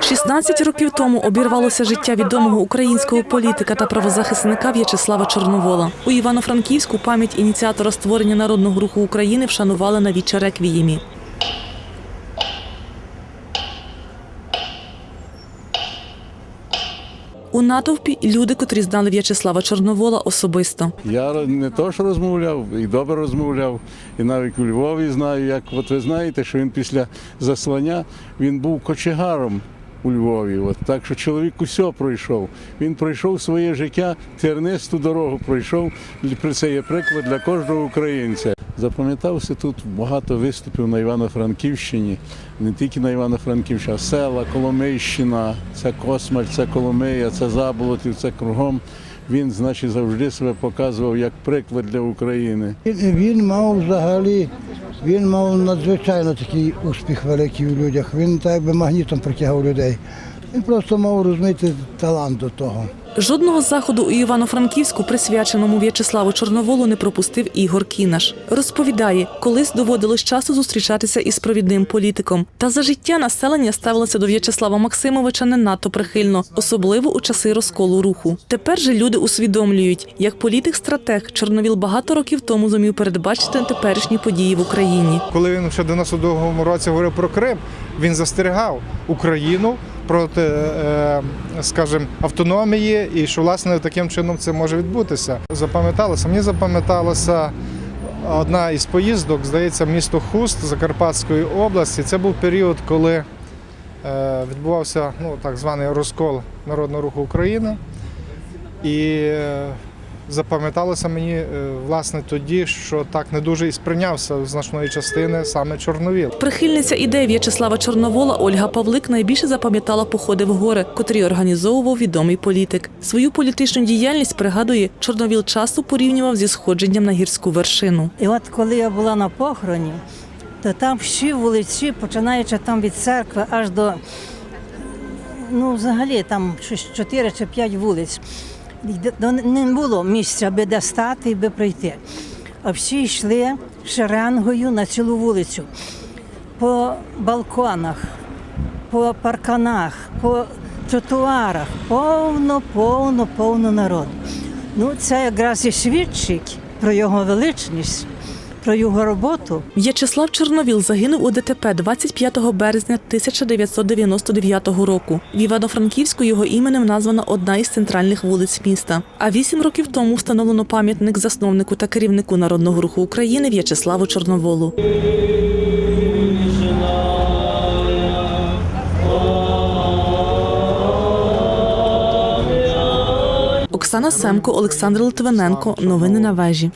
16 років тому обірвалося життя відомого українського політика та правозахисника В'ячеслава Чорновола. У Івано-Франківську пам'ять ініціатора створення народного руху України вшанували на віче реквіємі. У натовпі люди, котрі знали В'ячеслава Чорновола особисто. Я не то, що розмовляв, і добре розмовляв, і навіть у Львові знаю, як от ви знаєте, що він після заслання він був кочегаром у Львові. От так що чоловік усе пройшов. Він пройшов своє життя, тернисту дорогу пройшов. Це є приклад для кожного українця. Запам'ятався тут багато виступів на Івано-Франківщині, не тільки на Івано-Франківщині, а села, Коломийщина, це Космаль, це Коломия, це Заболотів, це кругом. Він, значить, завжди себе показував як приклад для України. Він, він мав взагалі, він мав надзвичайно такий успіх великий у людях. Він так якби магнітом притягав людей. Він просто мав розуміти талант до того. Жодного заходу у Івано-Франківську, присвяченому В'ячеславу Чорноволу, не пропустив Ігор Кінаш. Розповідає, колись доводилось часто зустрічатися із провідним політиком. Та за життя населення ставилося до В'ячеслава Максимовича не надто прихильно, особливо у часи розколу руху. Тепер же люди усвідомлюють, як політик-стратег Чорновіл багато років тому зумів передбачити теперішні події в Україні. Коли він ще в 92-му році говорив про Крим, він застерігав Україну проти, е, скажімо, автономії і що власне таким чином це може відбутися. Запам'яталося, мені запам'яталося одна із поїздок, здається, місто Хуст Закарпатської області. Це був період, коли е, відбувався ну, так званий розкол Народного руху України. І е, запам'яталося мені е, власне тоді, що так не дуже і сприйнявся значної частини саме Чорновіл. Прихильниця ідеї В'ячеслава Чорновола Ольга Павлик найбільше запам'ятала походи в гори, котрі організовував відомий політик. Свою політичну діяльність пригадує, Чорновіл часто порівнював зі сходженням на гірську вершину. І от коли я була на похороні, то там всі вулиці, починаючи там від церкви аж до, ну, взагалі там щось 4 чи 5 вулиць. Не було місця, аби де стати і би пройти. А всі йшли шеренгою на цілу вулицю. По балконах, по парканах, по тротуарах. Повно, повно, повно народу. Ну, це якраз і свідчить про його величність, про його роботу. В'ячеслав Чорновіл загинув у ДТП 25 березня 1999 року. В Івано-Франківську його іменем названа одна із центральних вулиць міста. А вісім років тому встановлено пам'ятник засновнику та керівнику Народного руху України В'ячеславу Чорноволу. Оксана Семко, Олександр Литвиненко. Новини на вежі.